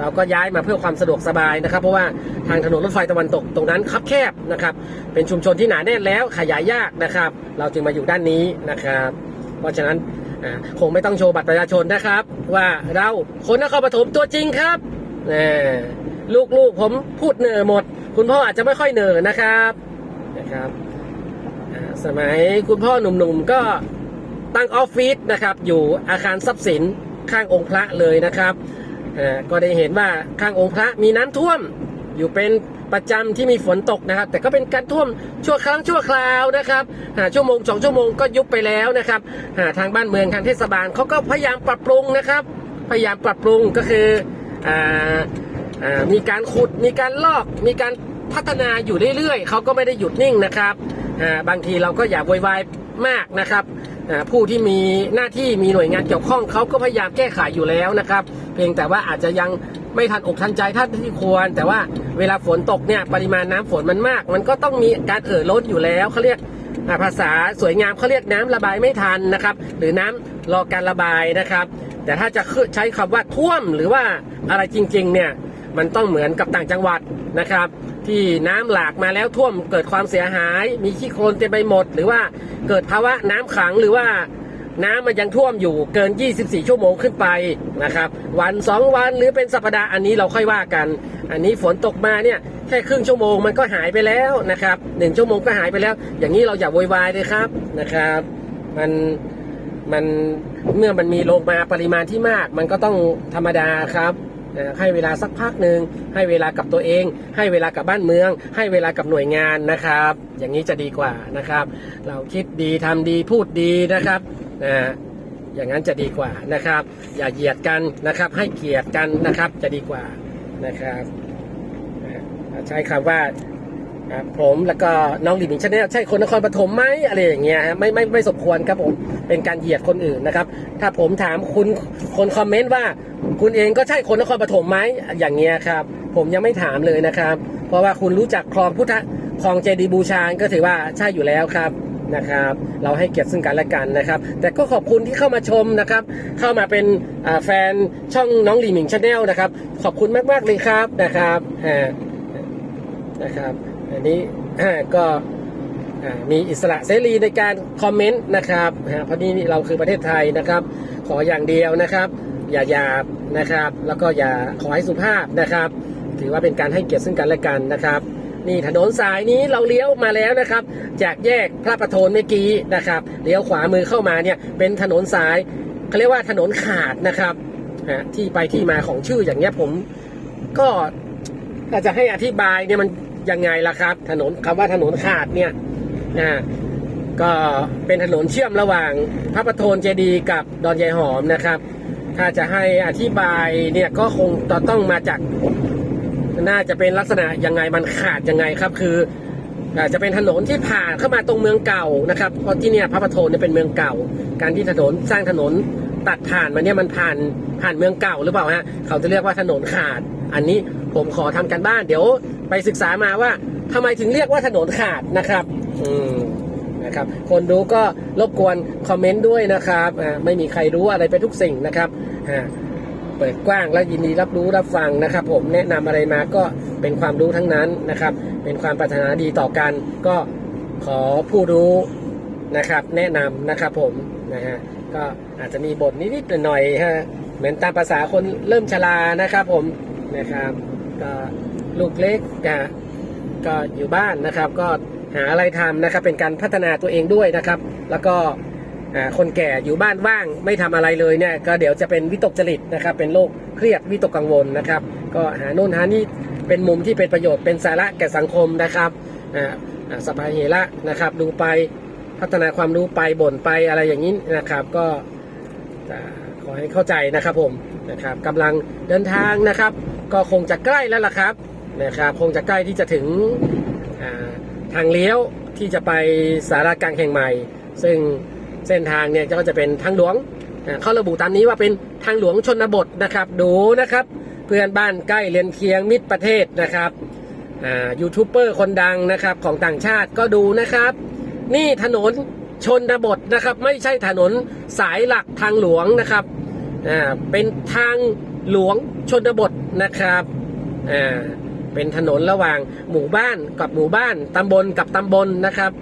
เราก็ย้ายมาเพื่อความสะดวกสบายนะครับ เพราะว่าทางถนนรถไฟตะวันตกตรงนั้นคับแคบนะครับ เป็นชุมชนที่หนาแน่นแล้วขยายยากนะครับ เราจึงมาอยู่ด้านนี้นะครับ เพราะฉะนั้นคงไม่ต้องโชว์บัตรประชาชนนะครับ ว่าเราคนนครปฐมตัวจริงครับลูกลูกๆผมพูดเหน่อหมด คุณพ่ออาจจะไม่ค่อยเหน่อนะครับนะครับสมัยคุณพ่อหนุ่มๆก็ตั้งออฟฟิศนะครับ อยู่อาคารทรัพย์สินข้างองค์พระเลยนะครับ ก็ได้เห็นว่าข้างองค์พระมีน้ำท่วม อยู่เป็นประจำที่มีฝนตกนะครับ แต่ก็เป็นการท่วมชั่วครั้งชั่วคราวนะครับหาชั่วโมงสองชั่วโมงก็ยุบไปแล้วนะครับหาทางบ้านเมืองทางเทศบาลเขาก็พยายามปรับปรุงนะครับ พยายามปรับปรุงก็คืออมีการขุดมีการลอก มีการพัฒนาอยู่เรื่อยๆเขาก็ไม่ได้หยุดนิ่งนะครับบางทีเราก็อย่าโวยวายมากนะครับ ผู้ที่มีหน้าที่มีหน่วยงานเกี่ยวข้องเขาก็พยายามแก้ไขอยู่แล้วนะครับ เพียงแต่ว่าอาจจะยังไม่ทันอกทันใจท่านที่ควร แต่ว่าเวลาฝนตกเนี่ยปริมาณน้ำฝนมันมาก มันก็ต้องมีการเอ่อล้นอยู่แล้วเขาเรียกภาษาสวยงามเขาเรียกน้ำระบายไม่ทันนะครับ หรือน้ำรอการระบายนะครับ แต่ถ้าจะใช้คำว่าท่วมหรือว่าอะไรจริงๆเนี่ย มันต้องเหมือนกับต่างจังหวัดนะครับ ที่น้ำหลากมาแล้วท่วมเกิดความเสียหาย มีขี้โคลนเต็มไปหมด หรือว่าเกิดภาวะน้ำขังหรือว่าน้ำมันยังท่วมอยู่เกิน 24 ชั่วโมงขึ้นไปนะครับ วัน 2 วันหรือเป็นสัปดาห์อันนี้เราค่อยว่ากัน อันนี้ฝนตกมาเนี่ยแค่ครึ่งชั่วโมงมันก็หายไปแล้วนะครับหนึ่งชั่วโมงก็หายไปแล้ว อย่างนี้เราอย่าโวยวายเลยครับนะครับ มันมันเมื่อมันมีลงมาปริมาณที่มาก มันก็ต้องธรรมดาครับ นะให้เวลาสักพักหนึ่งให้เวลากับตัวเอง ให้เวลากับบ้านเมือง ให้เวลากับหน่วยงานนะครับ อย่างนี้จะดีกว่านะครับ เราคิดดีทำดีพูดดีนะครับนะอย่างนั้นจะดีกว่านะครับ อย่าเหยียดกันนะครับ ให้เกียรติกันนะครับจะดีกว่านะครับ ใช้คำว่า ครับผมแล้วก็น้องหลิมิงชาแนลใช่คนนครปฐมไหมอะไรอย่างเงี้ยฮะไม่ไม่ไม่สมควรครับผมเป็นการเหยียดคนอื่นนะครับ ถ้าผมถามคุณคนคอมเมนต์ว่า คุณเองก็ใช่คนนครปฐมไหมอย่างเงี้ยครับ ผมยังไม่ถามเลยนะครับ เพราะว่าคุณรู้จักคลองพุทธคลองเจดียบูชาก็ถือว่าใช่อยู่แล้วครับนะครับ เราให้เกียรติซึ่งกันและกันนะครับ แต่ก็ขอบคุณที่เข้ามาชมนะครับ เข้ามาเป็นแฟนช่องน้องหลีหมิงชาแนลนะครับ ขอบคุณมากๆเลยครับนะครับฮะนะครับ อันนี้ก็มีอิสระเสรีในการคอมเมนต์นะครับเพราะนี่เราคือประเทศไทยนะครับ ขออย่างเดียวนะครับ อย่าหยาบนะครับ แล้วก็อย่าขอให้สุภาพนะครับ ถือว่าเป็นการให้เกียรติซึ่งกันและกันนะครับนี่ถนนสายนี้เราเลี้ยวมาแล้วนะครับ จากแยกพระประโทนเมื่อกี้นะครับเลี้ยวขวามือเข้ามาเนี่ยเป็นถนนสายเขาเรียกว่าถนนขาดนะครับฮะที่ไปที่มาของชื่ออย่างเงี้ยผมก็ถ้าจะให้อธิบายเนี่ยมัน ยังไงล่ะครับ ถนนคำว่าถนนขาดเนี่ยนะก็เป็นถนนเชื่อมระหว่างพระประโทนเจดีกับดอนยายหอมนะครับ ถ้าจะให้อธิบายเนี่ยก็คงต้องมาจากน่าจะเป็นลักษณะยังไงมันขาดยังไงครับ คืออาจจะเป็นถนนที่ผ่านเข้ามาตรงเมืองเก่านะครับเพราะที่เนี่ยพระประโทนเนี่ยเป็นเมืองเก่า การที่ถนนสร้างถนน ตัดผ่านมาเนี่ยมันผ่านผ่านเมืองเก่าหรือเปล่าฮะเขาจะเรียกว่าถนนขาด อันนี้ผมขอทำกันบ้าน เดี๋ยวไปศึกษามาว่าทำไมถึงเรียกว่าถนนขาดนะครับ อืมนะครับคนดูก็รบกวนคอมเมนต์ด้วยนะครับอ่าไม่มีใครรู้อะไรไปทุกสิ่งนะครับอ่าเปิดกว้างและยินดีรับรู้รับฟังนะครับ ผมแนะนำอะไรมาก็เป็นความรู้ทั้งนั้นนะครับ เป็นความปรารถนาดีต่อกัน ก็ขอผู้รู้นะครับ แนะนำนะครับผมนะฮะ ก็อาจจะมีบทนิดๆหน่อยๆฮะเหมือนตามภาษาคนเริ่มชรานะครับ ผมนะครับ ก็ลูกเล็กก็ก็อยู่บ้านนะครับ ก็หาอะไรทำนะครับ เป็นการพัฒนาตัวเองด้วยนะครับ แล้วก็คนแก่อยู่บ้านว่างไม่ทำอะไรเลยเนี่ยก็เดี๋ยวจะเป็นวิตกจริตนะครับ เป็นโรคเครียดวิตกกังวลนะครับ ก็หาโน่นหานี่เป็นมุมที่เป็นประโยชน์เป็นสาระแก่สังคมนะครับอ่าอ่าสภาเหระนะครับ ดูไป พัฒนาความรู้ไปบ่นไปอะไรอย่างนี้นะครับ ก็ขอให้เข้าใจนะครับผมนะครับกำลังเดินทางนะครับ ก็คงจะใกล้แล้วล่ะครับนะครับ คงจะใกล้ที่จะถึงทางเลี้ยวที่จะไปสารากลางแห่งใหม่ ซึ่งเส้นทางเนี่ยก็จะเป็นทางหลวงอ่าเขาระบุตามนี้ว่าเป็นทางหลวงชนบทนะครับ ดูนะครับ เพื่อนบ้านใกล้เรียนเคียงมิตรประเทศนะครับยูทูบเบอร์คนดังนะครับของต่างชาติก็ดูนะครับ นี่ถนนชนบทนะครับ ไม่ใช่ถนนสายหลักทางหลวงนะครับอ่าเป็นทางหลวงชนบทนะครับอ่าเป็นถนนระหว่างหมู่บ้านกับหมู่บ้านตำบลกับตำบลนะครับ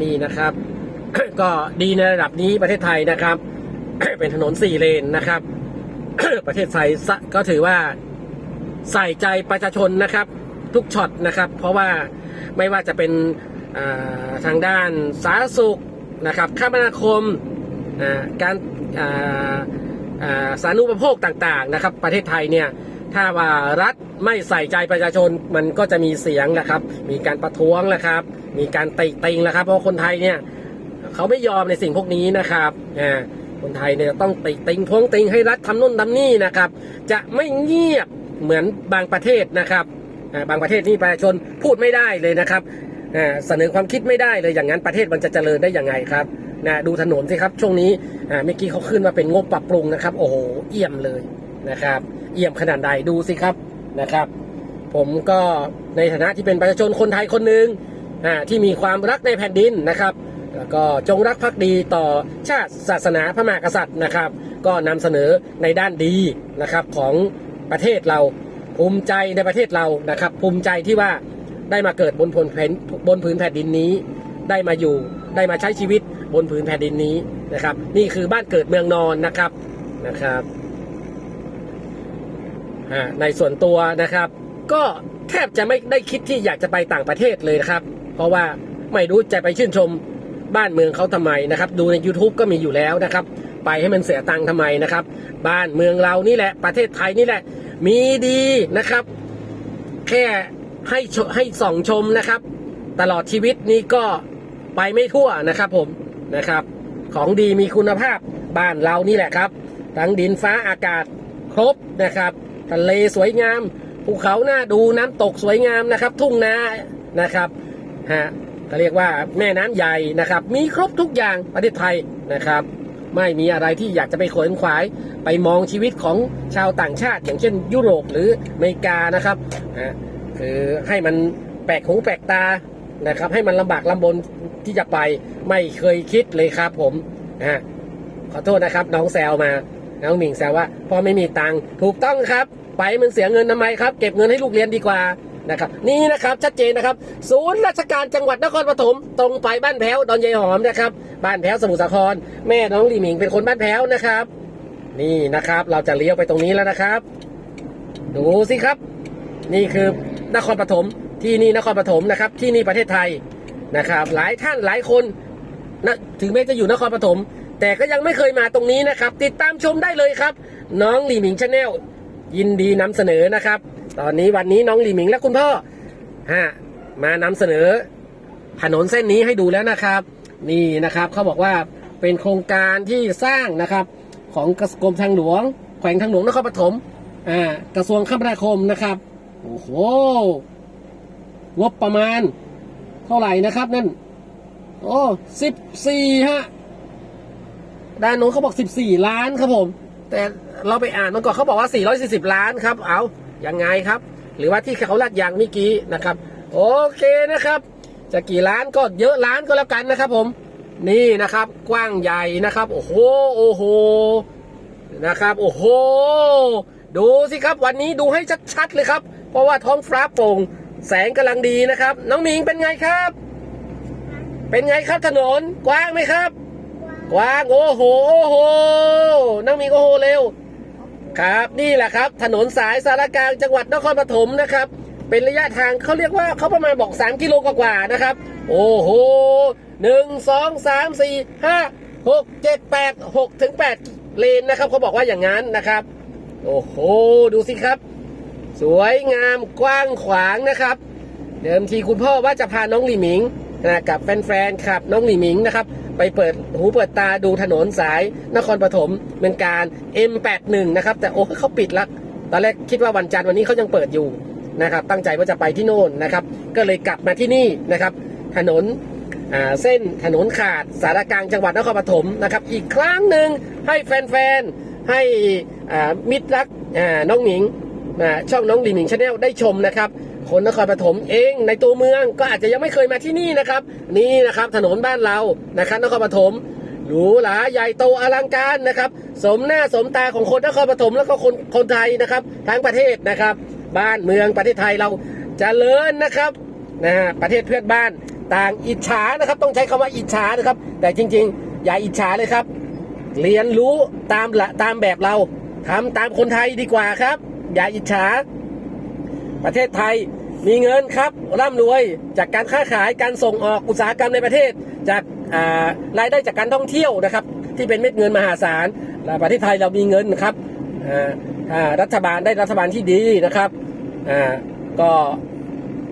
นี่นะครับ ก็ดีในระดับนี้ประเทศไทยนะครับ เป็นถนนสี่เลนนะครับ ประเทศไทยก็ถือว่าใส่ใจประชาชนนะครับ ทุกช็อตนะครับ เพราะว่าไม่ว่าจะเป็น ทางด้านสาธารณสุขนะครับคมนาคมการสาธารณูปโภคต่างๆนะครับ ประเทศไทยเนี่ยถ้าว่ารัฐไม่ใส่ใจประชาชนมันก็จะมีเสียงนะครับ มีการประท้วงนะครับ มีการติติงนะครับ เพราะคนไทยเนี่ยเขาไม่ยอมในสิ่งพวกนี้นะครับคนไทยเนี่ยต้องติติงท้วงติงให้รัฐทำนู่นทำนี่นะครับ จะไม่เงียบเหมือนบางประเทศนะครับบางประเทศที่ประชาชนพูดไม่ได้เลยนะครับ อ่าเสนอความคิดไม่ได้เลยอย่างนั้นประเทศมันจะเจริญได้ยังไงครับนะดูถนนสิครับช่วงนี้อ่าเมื่อกี้เขาขึ้นมาเป็นงบปรับปรุงนะครับ โอ้โหเอี่ยมเลยนะครับ เอี่ยมขนาดใดดูสิครับนะครับ ผมก็ในฐานะที่เป็นประชาชนคนไทยคนหนึ่งอ่าที่มีความรักในแผ่นดินนะครับ แล้วก็จงรักภักดีต่อชาติศาสนาพระมหากษัตริย์นะครับ ก็นำเสนอในด้านดีนะครับของประเทศเราภูมิใจในประเทศเรานะครับ ภูมิใจที่ว่า ได้มาเกิดบนผืนแผ่นบนผืนแผ่นดินนี้ ได้มาอยู่ได้มาใช้ชีวิตบนผืนแผ่นดินนี้นะครับ นี่คือบ้านเกิดเมืองนอนนะครับนะครับในส่วนตัวนะครับ ก็แทบจะไม่ได้คิดที่อยากจะไปต่างประเทศเลยนะครับ เพราะว่าไม่รู้จะไปชื่นชมบ้านเมืองเขาทำไมนะครับ ดูใน YouTube ก็มีอยู่แล้วนะครับ ไปให้มันเสียตังค์ทำไมนะครับ บ้านเมืองเรานี่แหละประเทศไทยนี่แหละ มีดีนะครับ แค่ ให้ให้ส่องชมนะครับ ตลอดชีวิตนี้ก็ไปไม่ทั่วนะครับผมนะครับ ของดีมีคุณภาพบ้านเรานี่แหละครับ ทั้งดินฟ้าอากาศครบนะครับทะเลสวยงามภูเขาหน้าดูน้ำตกสวยงามนะครับ ทุ่งนานะครับฮะก็เรียกว่าแม่น้ำใหญ่นะครับ มีครบทุกอย่างประเทศไทยนะครับ ไม่มีอะไรที่อยากจะไปขวนขวาย ไปมองชีวิตของชาวต่างชาติ อย่างเช่นยุโรปหรืออเมริกานะครับฮะ คือให้มันแปลกหูแปลกตานะครับ ให้มันลำบากลำบนที่จะไปไม่เคยคิดเลยครับผมนะฮะขอโทษนะครับ น้องแซวมาน้องหมิงแซวว่าพ่อไม่มีตังค์ถูกต้องครับ ไปมันเสียเงินทำไมครับ เก็บเงินให้ลูกเรียนดีกว่านะครับนี่นะครับชัดเจนนะครับ ศูนย์ราชการจังหวัดนครปฐมตรงไปบ้านแพ้วดอนยายหอมนะครับบ้านแพ้วสมุทรสาคร แม่น้องหลีหมิงเป็นคนบ้านแพ้วนะครับ นี่นะครับ เราจะเลี้ยวไปตรงนี้แล้วนะครับ ดูสิครับ นี่คือ นครปฐมที่นี่นครปฐมนะครับ ที่นี่ประเทศไทยนะครับ หลายท่านหลายคนนะถึงแม้จะอยู่นครปฐมแต่ก็ยังไม่เคยมาตรงนี้นะครับ ติดตามชมได้เลยครับ น้องหลีหมิงชาแนลยินดีนำเสนอนะครับ ตอนนี้วันนี้น้องหลีหมิงและคุณพ่อฮะมานำเสนอถนนเส้นนี้ให้ดูแล้วนะครับ นี่นะครับเขาบอกว่าเป็นโครงการที่สร้างนะครับ ของกรมทางหลวง แขวงทางหลวงนครปฐมอ่ากระทรวงคมนาคมนะครับ โอ้โห งบประมาณ เท่าไหร่นะครับนั่น โอ้สิบสี่ฮะ ด้านโน้นเขาบอกสิบสี่ล้านครับผม แต่เราไปอ่านมันก่อนเขาบอกว่าสี่ร้อยสี่สิบล้านครับ เอายังไงครับ หรือว่าที่เขาลาดยางเมื่อกี้นะครับ โอเคนะครับ จะกี่ล้านก็เยอะล้านก็แล้วกันนะครับผม นี่นะครับ กว้างใหญ่นะครับ โอ้โห โอ้โห นะครับ โอ้โหดูสิครับวันนี้ดูให้ชัดๆเลยครับ เพราะว่าท้องฟ้าโปร่งแสงกำลังดีนะครับ น้องหมิงเป็นไงครับ เป็นไงครับถนนกว้างไหมครับ กว้างโอ้โหโอ้โหน้องหมิงโอ้โหเร็ว ครับนี่แหละครับ ถนนสายสารกลางจังหวัดนครปฐมนะครับ เป็นระยะทางเขาเรียกว่าเขาประมาณบอก3กิโลกว่าๆนะครับ โอ้โหหนึ่งสองสามสี่ห้าหกเจ็ดแปดหกถึงแปดเลนนะครับเขาบอกว่าอย่างนั้นนะครับ โอ้โห ดูสิครับ สวยงามกว้างขวางนะครับ เดิมทีคุณพ่อว่าจะพาน้องหลีหมิงนะกับแฟนๆครับน้องหลีหมิงนะครับ ไปเปิดหูเปิดตาดูถนนสายนครปฐมเมืองการ M81 นะครับ แต่โอ้เขาปิดละตอนแรกคิดว่าวันจันทร์วันนี้เขายังเปิดอยู่นะครับ ตั้งใจว่าจะไปที่โน่นนะครับ ก็เลยกลับมาที่นี่นะครับ ถนนเส้นถนนขาดสารกลางจังหวัดนครปฐมนะครับ อีกครั้งหนึ่งให้แฟนๆให้มิตรรักน้องหมิง นะช่องน้องหลิงหนิงชาแนลได้ชมนะครับคนนครปฐมเองในตัวเมืองก็อาจจะยังไม่เคยมาที่นี่นะครับ นี่นะครับถนนบ้านเรานะครับนครปฐมหรูหราใหญ่โตอลังการนะครับ สมหน้าสมตาของคนนครปฐมแล้วก็คนคนไทยนะครับทั้งประเทศนะครับ บ้านเมืองประเทศไทยเราจเจริญนะครับนะฮะประเทศเพื่อนบ้านต่างอิจฉานะครับ ต้องใช้คำว่าอิจฉานะครับ แต่จริง ๆ อย่าอิจฉาเลยครับ เรียนรู้ตามละตามแบบเราทำตามคนไทยดีกว่าครับ อย่าอิจฉา ประเทศไทยมีเงินครับร่ำรวยจากการค้าขายการส่งออกอุตสาหกรรมในประเทศ จากรายได้จากการท่องเที่ยวนะครับ ที่เป็นเม็ดเงินมหาศาลประเทศไทยเรามีเงินครับรัฐบาลได้รัฐบาลที่ดีนะครับก็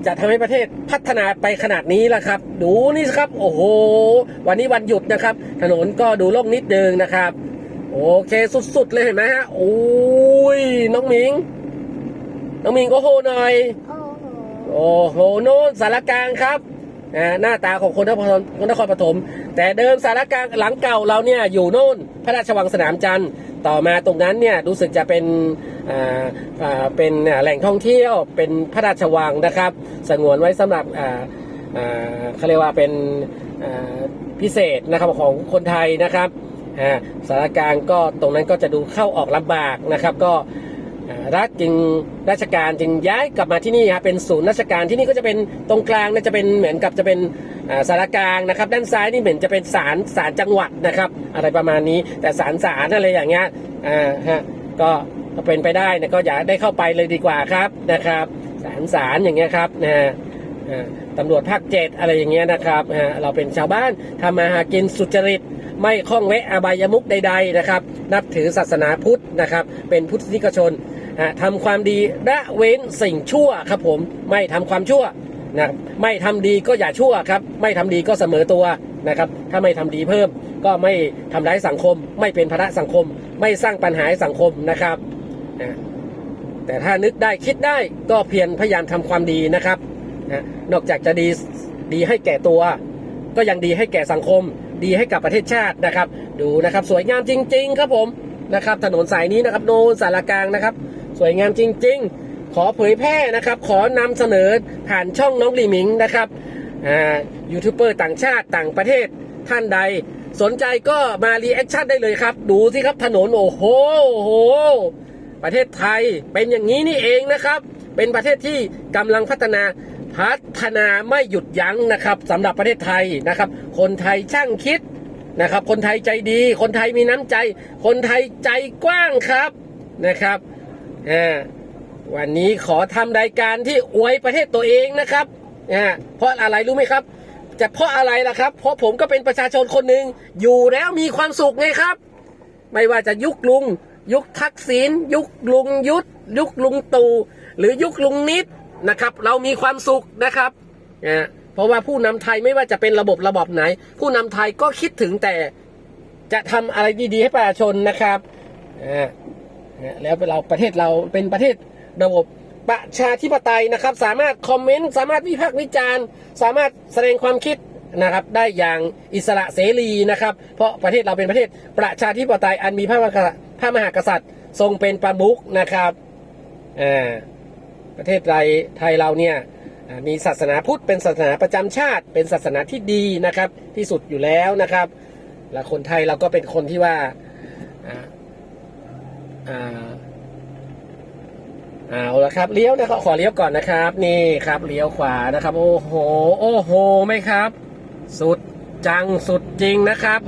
จะทำให้ประเทศพัฒนาไปขนาดนี้แล้วครับ ดูนี่ครับ โอ้โห วันนี้วันหยุดนะครับ ถนนก็ดูโล่งนิดนึงนะครับ โอเคสุดๆเลยเห็นไหมฮะโอ้ยน้องหมิง น้องหมิงก็โหหน่อยโอ้โหโอ้โหโน่นสารกลางครับอ่าหน้าตาของคนนครคนนครปฐม แต่เดิมสารกลางหลังเก่าเราเนี่ยอยู่โน่นพระราชวังสนามจันทร์ต่อมาตรงนั้นเนี่ยรู้สึกจะเป็นอ่าอ่าเป็นแหล่งท่องเที่ยวเป็นพระราชวังนะครับ สงวนไว้สำหรับอ่าอ่าเขาเรียกว่าเป็นอ่าพิเศษนะครับของคนไทยนะครับ อ่าสารกลางก็ตรงนั้นก็จะดูเข้าออกลำบากนะครับ ก็รัฐจึงราชการจึงย้ายกลับมาที่นี่ครับเป็นศูนย์ราชการที่นี่ก็จะเป็นตรงกลางเนี่ยจะเป็นเหมือนกับจะเป็นสารกลางนะครับ ด้านซ้ายนี่เหมือนจะเป็นศาลศาลจังหวัดนะครับ อะไรประมาณนี้แต่ศาลศาลอะไรอย่างเงี้ยอ่าฮะก็เป็นไปได้นะก็อย่าได้เข้าไปเลยดีกว่าครับนะครับศาลศาลอย่างเงี้ยครับนะฮะตำรวจภาคเจ็ดอะไรอย่างเงี้ยนะครับเราเป็นชาวบ้านทำมาหากินสุจริต ไม่ข้องแวะอบายมุกใด ๆนะครับ นับถือศาสนาพุทธนะครับ เป็นพุทธนิกชนทำความดีละเว้นสิ่งชั่วครับผมไม่ทำความชั่วนะไม่ทำดีก็อย่าชั่วครับ ไม่ทำดีก็เสมอตัวนะครับ ถ้าไม่ทำดีเพิ่ม ก็ไม่ทำร้ายสังคม ไม่เป็นภาระสังคม ไม่สร้างปัญหาให้สังคมนะครับอ่าแต่ถ้านึกได้คิดได้ก็เพียรพยายามทำความดีนะครับนะนอกจากจะดีดีให้แก่ตัว ก็ยังดีให้แก่สังคม ดีให้กับประเทศชาตินะครับ ดูนะครับสวยงามจริง ๆ ครับผมนะครับ ถนนสายนี้นะครับโนนสารกลางนะครับ สวยงามจริง ๆ ขอเผยแพร่นะครับ ขอนำเสนอผ่านช่องน้องลีหมิงนะครับอ่ายูทูบเบอร์ต่างชาติต่างประเทศท่านใด สนใจก็มารีแอคชั่นได้เลยครับ ดูสิครับถนนโอ้โหโอ้โหประเทศไทยเป็นอย่างนี้นี่เองนะครับ เป็นประเทศที่กำลังพัฒนา พัฒนาไม่หยุดยั้งนะครับสำหรับประเทศไทยนะครับ คนไทยช่างคิดนะครับ คนไทยใจดี คนไทยมีน้ำใจ คนไทยใจกว้างครับนะครับอ่าวันนี้ขอทำรายการที่อวยประเทศตัวเองนะครับอ่าเพราะอะไรรู้ไหมครับ จะเพราะอะไรล่ะครับ เพราะผมก็เป็นประชาชนคนหนึ่งอยู่แล้วมีความสุขไงครับ ไม่ว่าจะยุคลุง ยุคทักษิณยุคลุงยุทธยุคลุงตู่หรือยุคลุงนิด นะครับ เรามีความสุขนะครับนะเพราะว่าผู้นำไทยไม่ว่าจะเป็นระบบระบอบไหน ผู้นำไทยก็คิดถึงแต่จะทำอะไรดีๆ ให้ประชาชนนะครับนะแล้วเราประเทศเราเป็นประเทศระบบประชาธิปไตยนะครับ สามารถคอมเมนต์สามารถวิพากษ์วิจารณ์ สามารถแสดงความคิดนะครับได้อย่างอิสระเสรีนะครับ เพราะประเทศเราเป็นประเทศประชาธิปไตยอันมีพระมหากษัตริย์พระมหากษัตริย์ทรงเป็นประมุขนะครับอ่า ประเทศไทยไทยเราเนี่ยมีศาสนาพุทธเป็นศาสนาประจำชาติ เป็นศาสนาที่ดีนะครับที่สุดอยู่แล้วนะครับ และคนไทยเราก็เป็นคนที่ว่าอ่าอ่าเอาละครับเลี้ยวนะครับขอเลี้ยวก่อนนะครับ นี่ครับเลี้ยวขวานะครับ โอ้โห โอ้โหไหมครับ สุดจังสุดจริงนะครับ